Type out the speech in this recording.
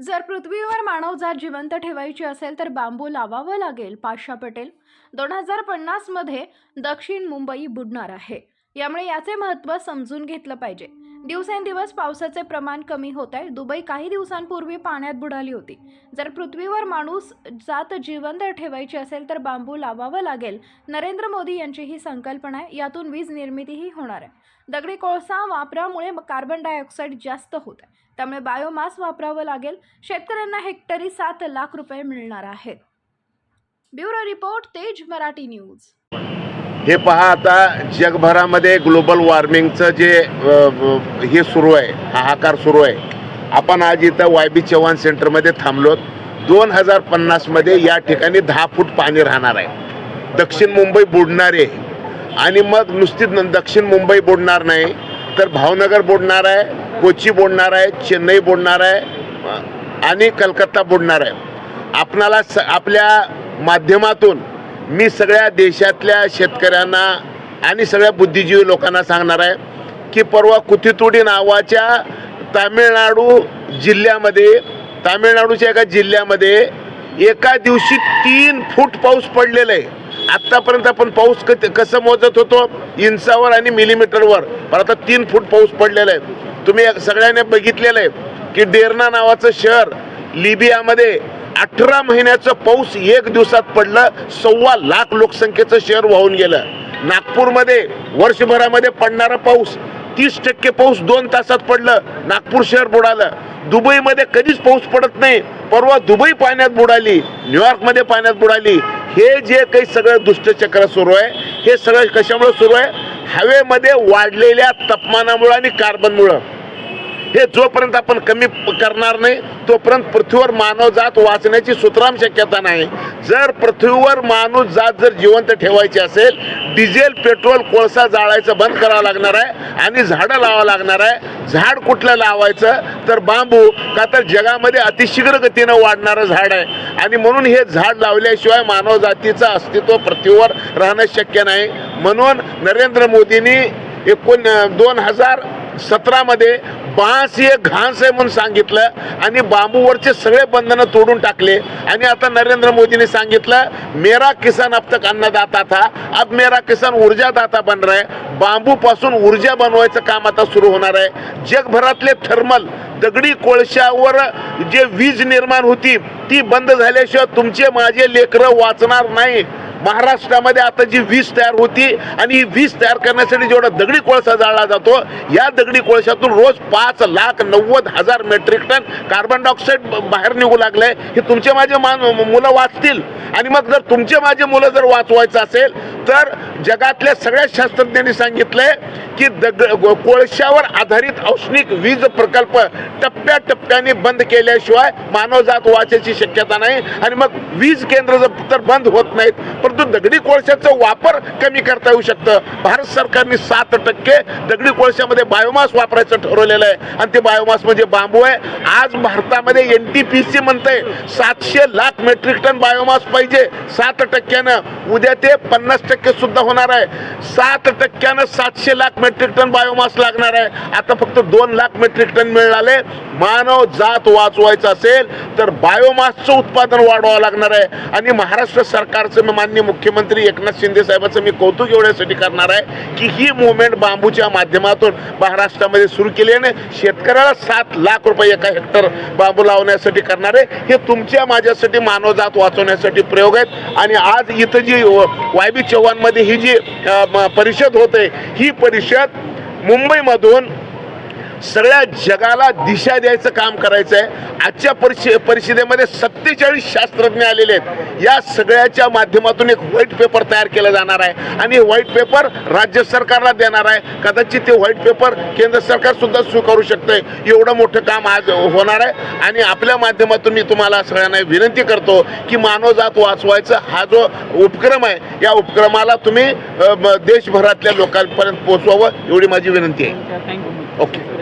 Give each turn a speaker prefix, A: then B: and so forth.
A: जर पृथ्वीवर मानवजात जिवंत ठेवायची असेल तर बांबू लावावं लागेल पाशा पटेल. दोन हजार पन्नासमध्ये दक्षिण मुंबई बुडणार आहे. यामुळे याचे महत्त्व समजून घेतलं पाहिजे. दिवसेंदिवस पावसाचे प्रमाण कमी होत आहे दुबई काही दिवसांपूर्वी पाण्यात बुडाली होती. जर पृथ्वीवर माणूस जात जिवंत ठेवायची असेल तर बांबू लावावं लागेल. नरेंद्र मोदी यांची ही संकल्पना आहे. यातून वीज निर्मितीही होणार आहे. दगडी कोळसा वापरामुळे कार्बन डायऑक्साईड जास्त होत आहे. त्यामुळे बायोमास वापरावं लागेल. शेतकऱ्यांना हेक्टरी सात लाख रुपये मिळणार आहेत. ब्युरो रिपोर्ट तेज मराठी न्यूज.
B: हे पहा आता जगभरामध्ये ग्लोबल वॉर्मिंगचं जे हे सुरू आहे हाहाकार सुरू आहे. आपण आज इथं वाय बी चव्हाण सेंटरमध्ये थांबलो दोन हजार पन्नासमध्ये या ठिकाणी दहा फूट पाणी राहणार आहे. दक्षिण मुंबई बुडणार आहे. आणि मग नुसतीच दक्षिण मुंबई बुडणार नाही तर भावनगर बुडणार आहे कोची बुडणार आहे चेन्नई बुडणार आहे आणि कलकत्ता बुडणार आहे. आपणाला स आपल्या माध्यमातून मी सगळ्या देशातल्या शेतकऱ्यांना आणि सगळ्या बुद्धिजीवी लोकांना सांगणार आहे की परवा कुथितुडी नावाच्या तामिळनाडू जिल्ह्यामध्ये तामिळनाडूच्या एका जिल्ह्यामध्ये एका दिवशी तीन फूट पाऊस पडलेला आहे. आत्तापर्यंत आपण पाऊस क कसं मोजत होतो? इंचावर आणि मिलीमीटरवर. पण आता तीन फूट पाऊस पडलेला आहे. तुम्ही सगळ्यांनी बघितलेलं आहे की डेरना नावाचं शहर लिबियामध्ये अठरा महिन्याचं पाऊस एक दिवसात पडलं सव्वा लाख लोकसंख्येचं शहर वाहून गेलं. नागपूरमध्ये वर्षभरामध्ये पडणारा पाऊस तीस टक्के पाऊस दोन तासात पडलं नागपूर शहर बुडालं. दुबईमध्ये कधीच पाऊस पडत नाही परवा दुबई पाण्यात बुडाली न्यूयॉर्कमध्ये पाण्यात बुडाली. हे जे काही सगळं दुष्टचक्र सुरू आहे हे सगळं कशामुळे सुरू आहे? हवेमध्ये वाढलेल्या तापमानामुळं आणि कार्बनमुळं हे जोपर्यंत आपण कमी प- करणार नाही तोपर्यंत पृथ्वीवर मानवजात वाचण्याची सुतराम शक्यता नाही. जर पृथ्वीवर माणूस जात जर जिवंत ठेवायची असेल डिझेल पेट्रोल कोळसा जाळायचं बंद करावं लागणार आहे आणि झाडं लावावं लागणार आहे. झाड कुठलं लावायचं? तर बांबू का तर जगामध्ये अतिशीघ्र गतीनं वाढणारं झाड आहे. आणि म्हणून हे झाड लावल्याशिवाय मानवजातीचं अस्तित्व पृथ्वीवर राहणं शक्य नाही. म्हणून नरेंद्र मोदींनी एकोण दोन हजार सतरामध्ये बास हे घास आहे म्हणून सांगितलं आणि बांबूवरचे सगळे बंधनं तोडून टाकले. आणि आता नरेंद्र मोदींनी सांगितलं मेरा किसान अब तक अन्नदाता था अब मेरा किसान ऊर्जादाता बन रहा है. बांबूपासून ऊर्जा बनवायचं काम आता सुरू होणार आहे. जगभरातले थर्मल दगडी कोळशावर जे वीज निर्माण होती ती बंद झाल्याशिवाय तुमचे माझे लेकरं वाचणार नाही. महाराष्ट्रामध्ये आता जी वीज तयार होती आणि ही वीज तयार करण्यासाठी जेवढा दगडी कोळसा जाळला जातो या दगडी कोळशातून रोज पाच लाख नव्वद हजार मेट्रिक टन कार्बन डायऑक्साईड बाहेर निघू लागलंय. हे तुमचे माझे मान मुलं वाचतील. आणि मग जर तुमचे माझे मुलं जर वाचवायचं असेल तर जगातल्या सगळ्या शास्त्रज्ञांनी सांगितलंय की दग कोळशावर आधारित औष्णिक वीज प्रकल्प टप्प्याटप्प्याने बंद केल्याशिवाय मानवजात वाचायची शक्यता नाही. आणि मग वीज केंद्र जर तर बंद होत नाहीत परंतु दगडी कोळशाचा वापर कमी करता येऊ शकतं. भारत सरकारने सात टक्के दगडी कोळशामध्ये बायोमास वापरायचं ठरवलेलं आहे. आणि ते बायोमास म्हणजे बांबू आहे. आज भारतामध्ये एन टी पी सी म्हणतंय सातशे लाख मेट्रिक टन बायोमास पाहिजे. सात टक्क्यानं. उद्या ते पन्नास टक्के सुद्धा होणार आहे. सात टक्क्यानं सातशे लाख मेट्रिक टन बायोमास लागणार आहे. आता फक्त दोन लाख मेट्रिक टन मिळाले. मानव जात वाचवायचं असेल तर बायोमासचं उत्पादन वाढवावं लागणार आहे. आणि महाराष्ट्र सरकारचं मान्य माननीय मुख्यमंत्री एकनाथ शिंदे साहेबांचं मी कौतुक एवढ्यासाठी करणार आहे की ही मुवमेंट बांबूच्या माध्यमातून महाराष्ट्रामध्ये सुरू केली आहे आणि शेतकऱ्याला सात लाख रुपये एका हेक्टर बांबू लावण्यासाठी करणार आहे. हे तुमच्या माझ्यासाठी मानवजात वाचवण्यासाठी प्रयोग आहेत. आणि आज इथं जी वाय बी चव्हाणमध्ये ही जी म, परिषद होते ही परिषद मुंबईमधून सगळ्या जगाला दिशा द्यायचं काम करायचं आहे आजच्या परिषे परिषदेमध्ये सत्तेचाळीस शास्त्रज्ञ आलेले आहेत. या सगळ्याच्या माध्यमातून एक व्हाईट पेपर तयार केला जाणार आहे. आणि व्हाईट पेपर राज्य सरकारला देणार आहे. कदाचित ते व्हाईट पेपर केंद्र सरकार सुद्धा स्वीकारू शकतंय. एवढं मोठं काम आज होणार आहे. आणि आपल्या माध्यमातून मी तुम्हाला सगळ्यांना विनंती करतो की मानवजात वाचवायचा हा जो उपक्रम आहे या उपक्रमाला तुम्ही देशभरातल्या लोकांपर्यंत पोहोचवावं एवढी माझी विनंती आहे. ओके